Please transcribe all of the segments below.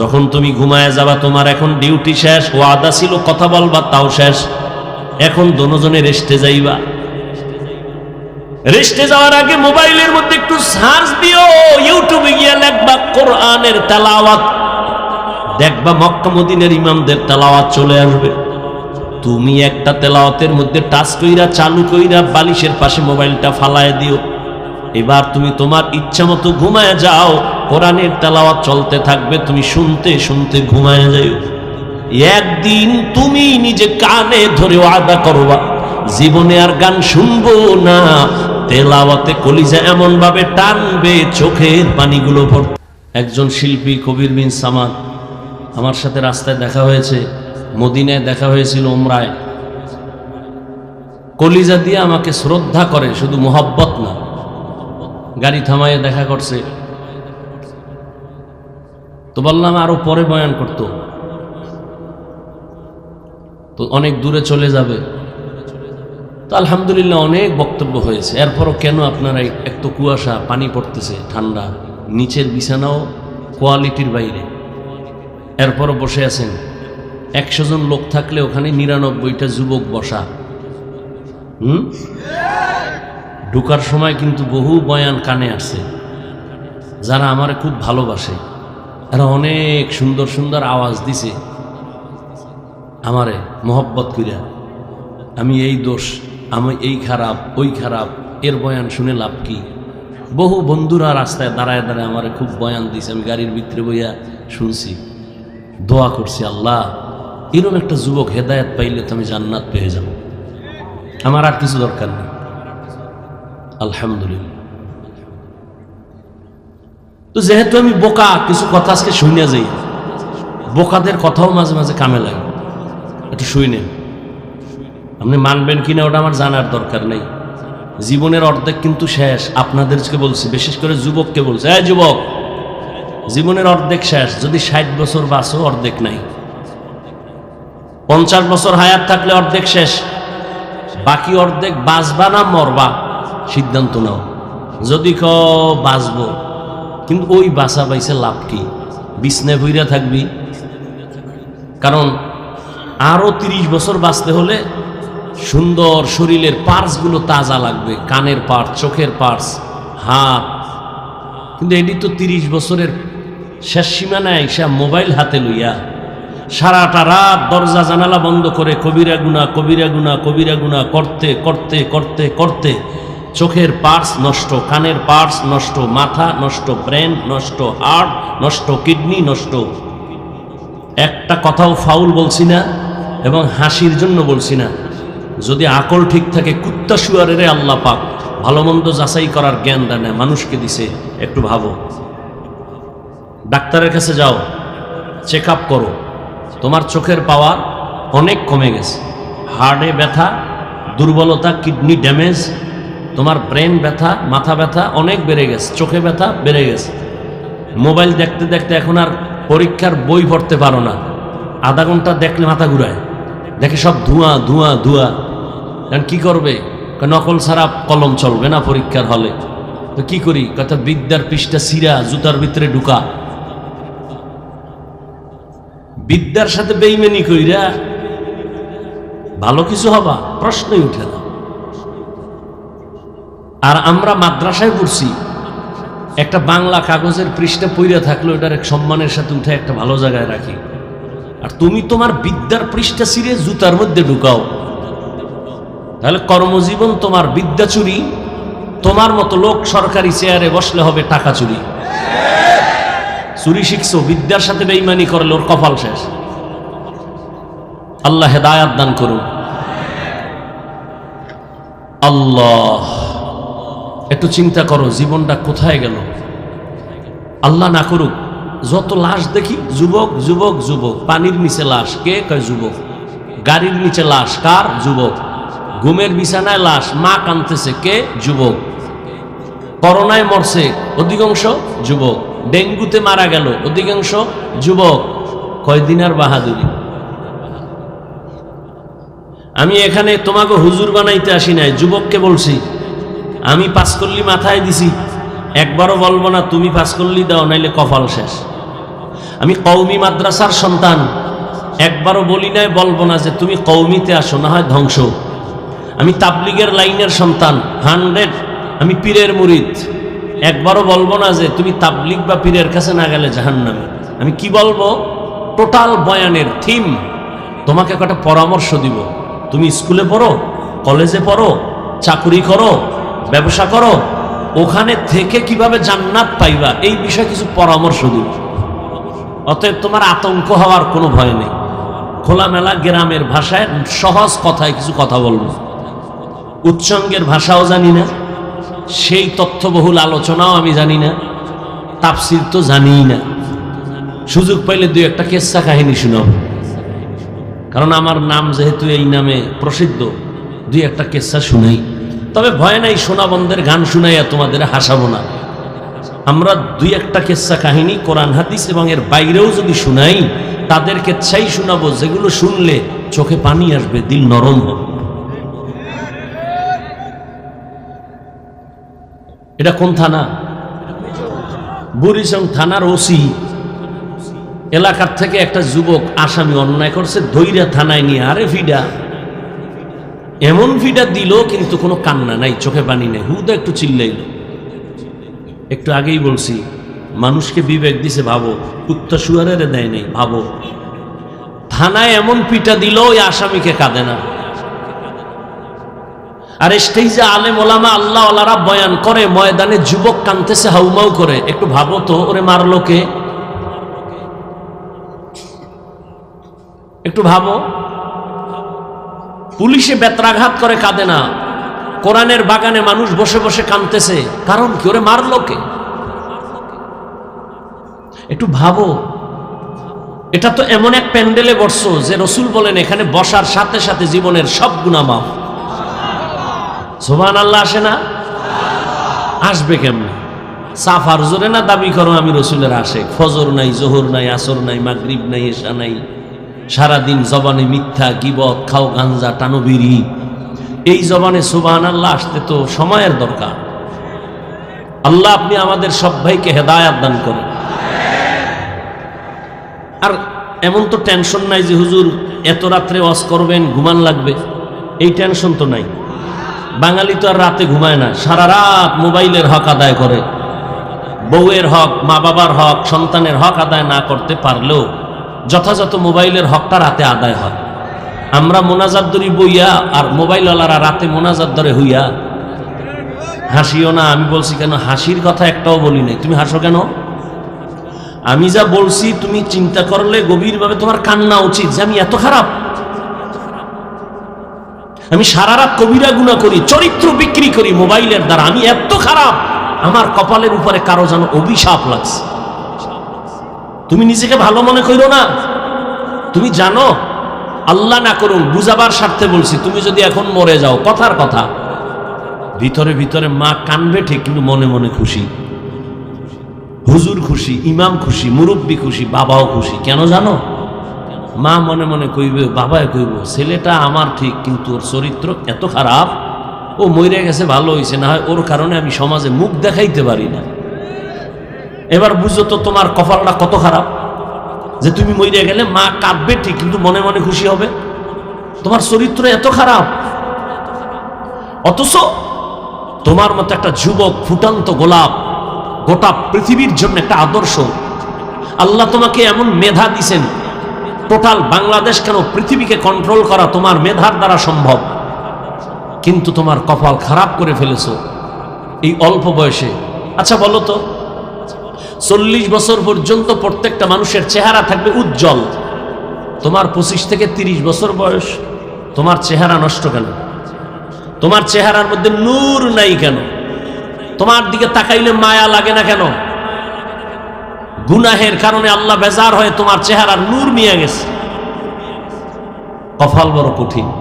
যখন তুমি ঘুমায় যাবা, তোমার এখন ডিউটি শেষ, ওয়াদা ছিল, কথা বলবা, তাও শেষ। এখন দনোজনে রেস্টে যাইবা। রেস্টে যাওয়ার আগে মোবাইলের মধ্যে একটু সার্চ দিও, ইউটিউবে গিয়ে লেখবা, কোরআনের তেলাওয়াত। দেখবা মক্কা মদিনের ইমামদের তেলাওয়াত চলে আসবে। তুমি একটা তেলাওয়াতের মধ্যে টাচ কইরা, চালু কইরা, বালিশের পাশে মোবাইলটা ফালায় দিও। এবার তুমি তোমার ইচ্ছা মতো ঘুমায় যাও। কোরআনের তেলাওয়াত চলতে থাকবে, তুমি শুনতে শুনতে ঘুমায় যাও একদিন তুমি নিজে কানে ধরে আদা করবা, জীবনে আর গান শুনব না। তেলাওয়াতে কলিজা এমন ভাবে টানবে, চোখের পানিগুলো ভর একজন শিল্পী কবির বিন সামাদ, আমার সাথে রাস্তায় দেখা হয়েছে, মদিনায় দেখা হয়েছিল ওমরায় কলিজা দিয়ে আমাকে শ্রদ্ধা করে, শুধু মোহব্বত না, গাড়ি থামায়ে দেখা করছে। তো বললাম, আরও পরে বয়ান করতো তো অনেক দূরে চলে যাবে। তো আলহামদুলিল্লাহ অনেক বক্তব্য হয়েছে। এরপরও কেন আপনারা এক তো কুয়াশা, পানি পড়তেছে, ঠান্ডা, নিচের বিছানাও কোয়ালিটির বাইরে। এরপরও বসে আছেন। একশো জন লোক থাকলে ওখানে নিরানব্বইটা যুবক বসা। হুম? ঢুকার সময় কিন্তু বহু বয়ান কানে আসে যারা আমারে খুব ভালোবাসে। এরা অনেক সুন্দর সুন্দর আওয়াজ দিছে। আমারে মোহব্বত কইরা, আমি এই দোষ, আমি এই খারাপ, ওই খারাপ, এর বয়ান শুনে লাভ কি? বহু বন্ধুরা রাস্তায় দাঁড়ায় দাঁড়ায় আমারে খুব বয়ান দিছে। আমি গাড়ির ভিতরে বইয়া শুনছি, দোয়া করছি আল্লাহ এরকম একটা যুবক হেদায়ত পাইলে তো আমি জান্নাত পেয়ে যাব। আমার আর কিছু দরকার নেই। আলহামদুলিল্লাহ। তো যেহেতু আমি বোকা, কিছু কথা আজকে শুনে যাই। বোকাদের কথাও মাঝে মাঝে কামে লাগে। একটু শুই নেন। আপনি মানবেন কিনা ওটা আমার জানার দরকার নেই। জীবনের অর্ধেক কিন্তু শেষ, আপনাদেরকে বলছি, বিশেষ করে যুবককে বলছে। হ্যাঁ যুবক, জীবনের অর্ধেক শেষ, যদি ষাট বছর বাঁচো, অর্ধেক নাই। পঞ্চাশ বছর হায়াত থাকলে অর্ধেক শেষ। বাকি অর্ধেক বাঁচবা না মরবা, সিদ্ধান্ত নাও। যদি ক বাঁচবো কিন্তু ওই বাসা বাইসে লাভ কি? বিছনায় ভইরা থাকবি। কারণ আরও তিরিশ বছর বাঁচতে হলে সুন্দর শরীরের পার্টসগুলো তাজা লাগবে। কানের পার্টস, চোখের পার্টস, হাত। কিন্তু এটি তো তিরিশ বছরের শেষ সীমানায় সে মোবাইল হাতে লইয়া সারাটা রাত দরজা জানালা বন্ধ করে কবিরা গুনা কবিরা গুনা কবিরা গুনা করতে করতে করতে করতে চোখের পার্স নষ্ট, কানের পার্স নষ্ট, মাথা নষ্ট, ব্রেন নষ্ট, হার্ট নষ্ট, কিডনি নষ্ট। একটা কথাও ফাউল বলছি না এবং হাসির জন্য বলছি না। যদি আকল ঠিক থাকে, কুত্তা শুয়ারের আল্লাহ পাক, ভালো মন্দ যাচাই করার জ্ঞান দেয় মানুষকে দিছে, একটু ভাবো। ডাক্তারের কাছে যাও চেক আপ করো। তোমার চোখের পাওয়ার অনেক কমে গেছে। হার্টে ব্যথা, দুর্বলতা, কিডনি ড্যামেজ তোমার ব্রেন ব্যথা, মাথা ব্যথা অনেক বেড়ে গেছে, চোখে ব্যথা বেড়ে গেছে। মোবাইল দেখতে দেখতে এখন আর পরীক্ষার বই পড়তে পারো না। আধা ঘণ্টা দেখলে মাথা ঘুরায়। দেখে সব ধোঁয়া ধোঁয়া ধোঁয়া। কারণ কি করবে? নকল ছাড়া কলম চলবে না পরীক্ষার হলে। তো কি করি? কথা বিদ্যার পৃষ্ঠা সিরা জুতার ভিতরে ঢুকা। বিদ্যার সাথে বেইমেনি কইরা ভালো কিছু হবা? প্রশ্নই উঠে না। আর আমরা মাদ্রাসায় পড়ছি। একটা বাংলা কাগজের পৃষ্ঠা পইরা থাকলে ওটার এক সম্মানের সাথে উঠে একটা ভালো জায়গায় রাখি। আর তুমি তোমার বিদ্যার পৃষ্ঠা ছিঁড়ে জুতার মধ্যে ঢুকাও। তাহলে কর্মজীবন তোমার বিদ্যা চুরি, তোমার মতো লোক সরকারি চেয়ারে বসলে হবে টাকা চুরি। চুরি শিখছো, বিদ্যার সাথে বেইমানি করলে ওর কপাল শেষ। আল্লাহ হেদায়াত দান করুন আল্লাহ। একটু চিন্তা করো, জীবনটা কোথায় গেল? আল্লাহ না করুক, যত লাশ দেখি, যুবক যুবক যুবক, পানির নিচে লাশ, কে কয় যুবক? গাড়ির নিচে লাশ, কার? যুবক। ঘুমের বিছানায় লাশ, মা কানতেছে কে? যুবক। করোনায় মরছে, অধিকাংশ যুবক। ডেঙ্গুতে মারা গেল, অধিকাংশ যুবক। কয়দিন আর বাহাদুরি? আমি এখানে তোমাকে হুজুর বানাইতে আসি নাই, যুবককে বলছি। আমি পাঁচকল্লি মাথায় দিছি। একবারও বলব না, তুমি পাস করলি দাও, নাইলে কপাল শেষ। আমি কৌমি মাদ্রাসার সন্তান। একবারও বলি নাই, বলব না যে তুমি কৌমিতে আসো, না হয় ধ্বংস। আমি তাবলিগের লাইনের সন্তান, হান্ড্রেড। আমি পীরের মুরিদ। একবারও বলব না যে তুমি তাবলিগ বা পীরের কাছে না গেলে জাহান্নামে। আমি কি বলব? টোটাল বয়ানের থিম। তোমাকে কটা পরামর্শ দিব? তুমি স্কুলে পড়ো, কলেজে পড়ো, চাকুরি করো ব্যবসা করো, ওখানে থেকে কীভাবে জান্নাত পাইবা? এই বিষয়ে কিছু পরামর্শ দিব অতএব তোমার আতঙ্ক হওয়ার কোনো ভয় নেই। খোলামেলা গ্রামের ভাষায় সহজ কথায় কিছু কথা বলব। উচ্চাঙ্গের ভাষাও জানি না, সেই তথ্যবহুল আলোচনাও আমি জানি না তাপসির তো জানিই না। সুযোগ পাইলে দুই একটা কেসা কাহিনী শুনাব কারণ আমার নাম যেহেতু এই নামে প্রসিদ্ধ, দুই একটা কেসা শুনাই। তবে ভয় নাই সোনাবন্ধের গান শুনাইয়া তোমাদের হাসাবো না। আমরা দুই একটা কেসা কাহিনী, কোরআন, হাদিস এবং এর বাইরেও যদি শুনাই, তাদের কেচ্ছাই শোনাবো, যেগুলো শুনলে চোখে পানি আসবে, দিল নরম হবে। এটা কোন থানা? বুড়িচং থানার ওসি। এলাকার থেকে একটা যুবক আসামি অন্যায় করছে, ধৈর্য থানায় নিয়ে, আরে ফিডা এমন ফিডা দিল, কিন্তু কোনো কান্না নাই, চোখে পানি নেই। হুদা একটু চিল্লাইল। একটু আগেই বলছি, মানুষকে বিবেক দিছে, ভাবো, কুত্তা শুয়ারের দেয় নেই, ভাবো। থানায় এমন পিটা দিল, ওই আসামিকে কাঁদে না। আর স্টেজে আলেম, ওলামা আল্লাহ আল্লাহরা বয়ান করে, ময়দানে যুবক কানতেছে হাউমাউ করে। একটু ভাবো তো, ওরে মারলো কে? একটু ভাবো। পুলিশে বেত্রাঘাত করে কাঁদে না। কোরআনের বাগানে মানুষ বসে বসে কাঁদতেছে। কারণ কি? ওরে মারলো কে? একটু ভাবো। এটা তো এমন এক প্যান্ডেলে বসছো যে রসুল বলেন, এখানে বসার সাথে সাথে জীবনের সব গুণা মাফ। সোমান আল্লাহ আসে না? আসবে কেমনে? সাফার জোরে না দাবি করো আমি রসুলের আসে ফজর নাই, জোহর নাই, আসর নাই, মাগরিব নাই এসা নাই। সারাদিন জবানে মিথ্যা, গিবত, খাও গাঞ্জা, টানবিরি। এই জবানে সুবান আল্লাহ আসতে তো সময়ের দরকার। আল্লাহ আপনি আমাদের সব ভাইকে হেদায়াত দান করেন। আর এমন তো টেনশন নাই যে হুজুর, এত রাত্রে ওয়াজ করবেন, ঘুমান লাগবে। এই টেনশন তো নাই। বাঙালি তো আর রাতে ঘুমায় না, সারা রাত মোবাইলের হক আদায় করে। বউয়ের হক মা বাবার হক, সন্তানের হক আদায় না করতে পারলেও যথাযথ মোবাইলের হকটা রাতে আদায় হয়। আমরা মোনাজাত ধরি বইয়া আর মোবাইলওয়ালারা রাতে মোনাজাত ধরে হইয়া। হাসিও না, আমি বলছি কেন? হাসির কথা একটাও বলি নাই। তুমি হাসো কেন? আমি যা বলছি তুমি চিন্তা করলে গভীরভাবে তোমার কান্না উচিত যে আমি এত খারাপ। আমি সারা রাত কবিরা গুণা করি, চরিত্র বিক্রি করি মোবাইলের দ্বারা। আমি এত খারাপ, আমার কপালের উপরে কারও যেন অভিশাপ লাগছে। তুমি নিজেকে ভালো মনে করো না। তুমি জানো, আল্লাহ না করুন, বুঝাবার স্বার্থে বলছি, তুমি যদি এখন মরে যাও, কথার কথা। ভিতরে ভিতরে মা কানবে ঠিক, কিন্তু মনে মনে খুশি। হুজুর খুশি, ইমাম খুশি, মুরব্বী খুশি, বাবাও খুশি। কেন জানো? মা মনে মনে কইবে বাবায় কইব, ছেলেটা আমার ঠিক, কিন্তু ওর চরিত্র এত খারাপ। ও মরে গেছে, ভালো হয়েছে না হয় ওর কারণে আমি সমাজে মুখ দেখাইতে পারি না। এবার বুঝো তো তোমার কপালটা কত খারাপ? যে তুমি মরে গেলে মা কাঁদবে ঠিক, কিন্তু মনে মনে খুশি হবে। তোমার চরিত্র এত খারাপ। অথচ তোমার মতো একটা যুবক ফুটান্ত গোলাপ গোটা পৃথিবীর জন্য একটা আদর্শ। আল্লাহ তোমাকে এমন মেধা দিছেন, টোটাল বাংলাদেশ কেন পৃথিবীকে কন্ট্রোল করা তোমার মেধার দ্বারা সম্ভব? কিন্তু তোমার কপাল খারাপ করে ফেলেছ এই অল্প বয়সে। আচ্ছা বলো তো চল্লিশ বছর পর্যন্ত প্রত্যেকটা মানুষের চেহারা থাকবে উজ্জ্বল। তোমার পঁচিশ থেকে তিরিশ বছর বয়স, তোমার চেহারা নষ্ট কেন? তোমার চেহারার মধ্যে নূর নাই কেন? তোমার দিকে তাকাইলে মায়া লাগে না কেন? গুনাহের কারণে আল্লাহ বেজার হয়ে তোমার চেহারার নূর নিয়ে গেছে। কফাল বড় কঠিন।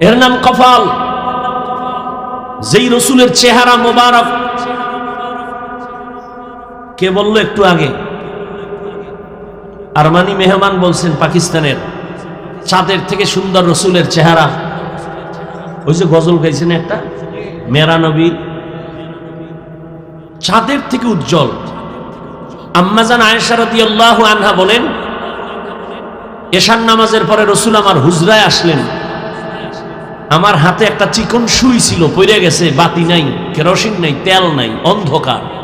এর নাম কফাল। যেই রসুলের চেহারা মোবারক কে বলল একটু আগে? আরমানি মেহমান বলছেন পাকিস্তানের চাঁদের থেকে সুন্দর রসুলের চেহারা। ওই যে গজল গাইছেন একটা? মেরা নবী। চাঁদের থেকে উজ্জ্বল। আম্মাজান আয়েশারদি আল্লাহ আনহা বলেন এশান নামাজের পরে রসুল আমার হুজরায় আসলেন। আমার হাতে একটা চিকন সুই ছিল পড়ে গেছে, বাতি নাই, কেরোসিন নাই, তেল নাই, অন্ধকার।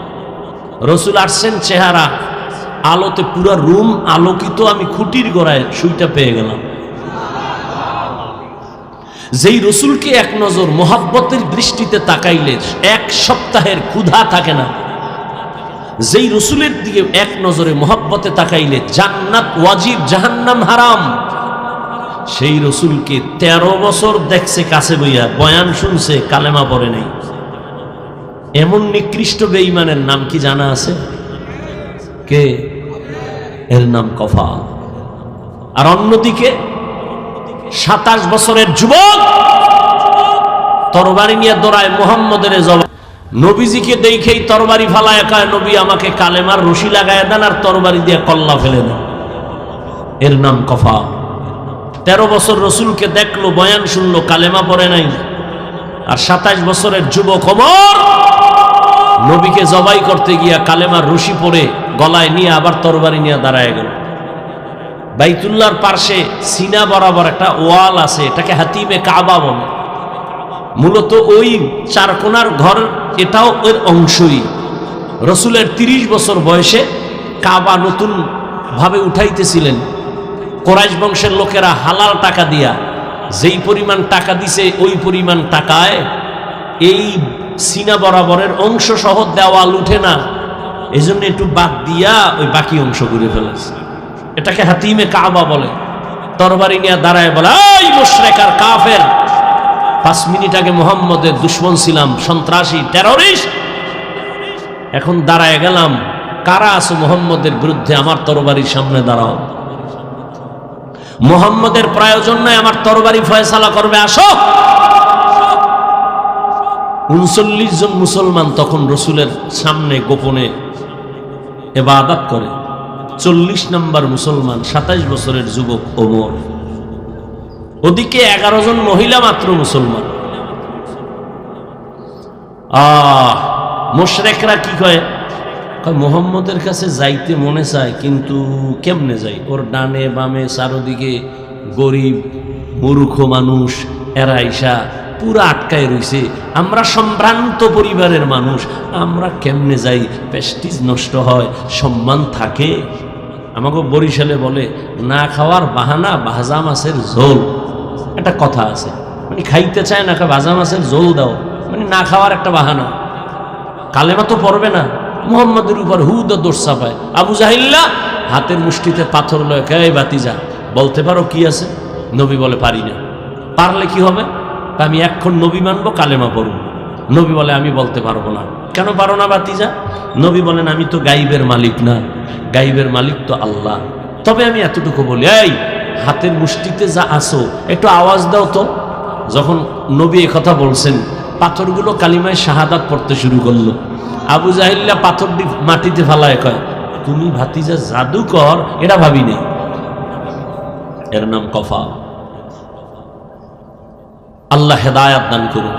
রসুল আসছেন চেহারা, আলোতে পুরা রুম আলোকিত, আমি খুঁটির গোড়ায় সুইটা পেয়ে গেলাম। যেই রসুলকে এক নজর মোহাব্বতের দৃষ্টিতে তাকাইলে, এক সপ্তাহের ক্ষুধা থাকে না। যেই রসুলের দিকে এক নজরে মোহাব্বতে তাকাইলে, জান্নাত ওয়াজিব, জাহান্নাম হারাম। সেই রসুলকে তেরো বছর দেখছে, কাছে বইয়া বয়ান শুনছে, কালেমা পড়ে নেই। এমন নিকৃষ্ট বেঈমানের নাম কি জানা আছে? কে? এর নাম কফা আর অন্যদিকে, সাতাশ বছরের যুবক তরবারি নিয়ে দৌড়ায় মোহাম্মদের জবাব। নবীজিকে দেখেই তরবারি ফালায় কয়, নবী, আমাকে কালেমার রশি লাগায় দেন আর তরবারি দিয়ে কল্লা ফেলে দেন। এর নাম কফা তেরো বছর রসুলকে দেখল, বয়ান শুনলো, কালেমা পড়ে নাই। আর সাতাশ বছরের যুবক অমর নবীকে জবাই করতে গিয়া কালেমার রশি পরে গলায় নিয়ে আবার তরবারি নিয়ে দাঁড়ায় গেল। বাইতুল্লার পার্শ্বে সিনা বরাবর একটা ওয়াল আছে, এটাকে হাতিমে কাবা বলে। মূলত ওই চারকোনার ঘর, এটাও এর অংশই। রসুলের ৩০ বছর বয়সে কাবা নতুন ভাবে উঠাইতেছিলেন। কোরাইশ বংশের লোকেরা হালাল টাকা দিয়া, যেই পরিমাণ টাকা দিছে, ওই পরিমাণ টাকায় এই সিনা বরাবরের অংশ সহ দেওয়াল উঠে না। এই জন্য একটু বাদ দিয়া ওই বাকি অংশ ঘুরে ফেলেছে। এটাকে হাতিমে কাবা বলে। তরবারি নিয়ে দাঁড়ায় বলে কাফের! পাঁচ মিনিট আগে মোহাম্মদের দুশ্মন ছিলাম, সন্ত্রাসী টেররিস্ট এখন দাঁড়ায় গেলাম, কারা আছো মোহাম্মদের বিরুদ্ধে আমার তরবারির সামনে দাঁড়াও। মোহাম্মদের প্রয়োজন নাই, আমার তরবারি ফয়সালা করবে, আসো। উনচল্লিশ জন মুসলমান তখন রসুলের সামনে গোপনে এবাদাত করে। চল্লিশ নম্বর মুসলমান, সাতাইশ বছরের যুবক ওমর ওদিকে এগারো জন মহিলা মাত্র মুসলমান। আহ, মোশরেকরা কি কয়? মোহাম্মদের কাছে যাইতে মনে চায়, কিন্তু কেমনে যাই? ওর ডানে বামে চারোদিকে গরিব, মূর্খ মানুষ, এরা ইসা পুরা আটকায় রইছে। আমরা সম্ভ্রান্ত পরিবারের মানুষ, আমরা কেমনে যাই? প্রেস্টিজ নষ্ট হয়, সম্মান থাকে। আমাকে বরিশালে বলে, না খাওয়ার বাহানা ভাজা মাছের ঝোল। একটা কথা আছে। মানে খাইতে চায় না ভাজা মাছের ঝোল দাও। মানে না খাওয়ার একটা বাহানা। কালেমা তো পড়বে না। মুহাম্মদের উপর হুদ দোষ চাপায়। আবু জাহিল্লা হাতের মুষ্টিতে পাথর লয় কে বাতি যা বলতে পারো কি আছে? নবী বলে পারি না। পারলে কি হবে? আমি এখন নবী মানবো, কালেমা পড়ব। নবী বলে, আমি বলতে পারব না। কেন পারো না বাতিজা? নবী বলেন, আমি তো গাইবের মালিক না। গাইবের মালিক তো আল্লাহ। তবে আমি এতটুকু বলি, এই, হাতের মুষ্টিতে যা আসো, একটু আওয়াজ দাও তো। যখন নবী কথা বলছেন, পাথরগুলো কালিমায় শাহাদাত পড়তে শুরু করল। আবু জাহিল্লা পাথরটি মাটিতে ফালায়, কয়, তুমি ভাতিজা জাদুকর, এটা ভাবি নেই এর নাম কফা আল্লাহ হেদায়াত দান করুন।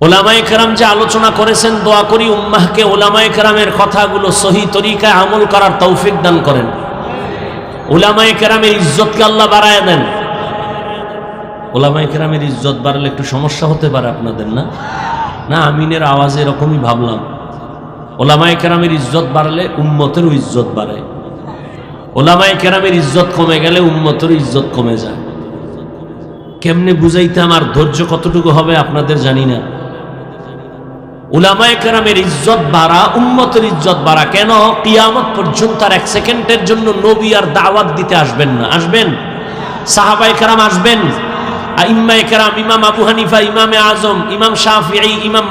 ওলামাই কেরাম যে আলোচনা করেছেন, দোয়া করি উম্মাহকে ওলামাই কেরামের কথাগুলো সহি তরিকায় আমল করার তৌফিক দান করেন। ওলামাই কেরামের ইজ্জতকে আল্লাহ বাড়ায় দেন। ওলামাই কেরামের ইজ্জত বাড়ালে একটু সমস্যা হতে পারে আপনাদের, না? না, আমিনের আওয়াজ এরকমই ভাবলাম। ওলামাই কেরামের ইজ্জত বাড়লে উম্মতেরও ইজ্জত বাড়ে। ওলামাই কেরামের ইজ্জত কমে গেলে উম্মতেরও ইজ্জত কমে যায়। কেমনে বুঝাইতে আমার ধৈর্য কতটুকু হবে আপনাদের জানি না। উলামায় কেরামের ইজ্জত বাড়া, উম্মতের ইজ্জত বাড়া কেন? কিয়ামত পর্যন্ত আর এক সেকেন্ডের জন্য নবী আর দাওয়াত দিতে আসবেন না। আসবেন? সাহাবাই কেরাম আসবেন? ইম্মাই কেরাম, ইমাম আবু হানিফা আজম, ইমাম ইমাম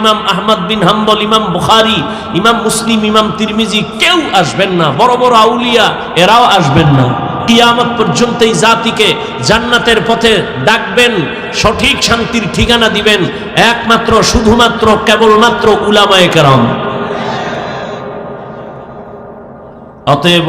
ইমাম আহমদ বিন হাম্বল, ইমাম বুখারী, ইমাম মুসলিম, ইমাম তিরমিজি, কেউ আসবেন না। বড় বড় আউলিয়া, এরাও আসবেন না। কিয়ামত পর্যন্ত এই জাতিকে জান্নাতের পথে ডাকবেন, সঠিক শান্তির ঠিকানা দিবেন, একমাত্র, শুধুমাত্র, কেবলমাত্র উলামায়ে কেরাম। অতএব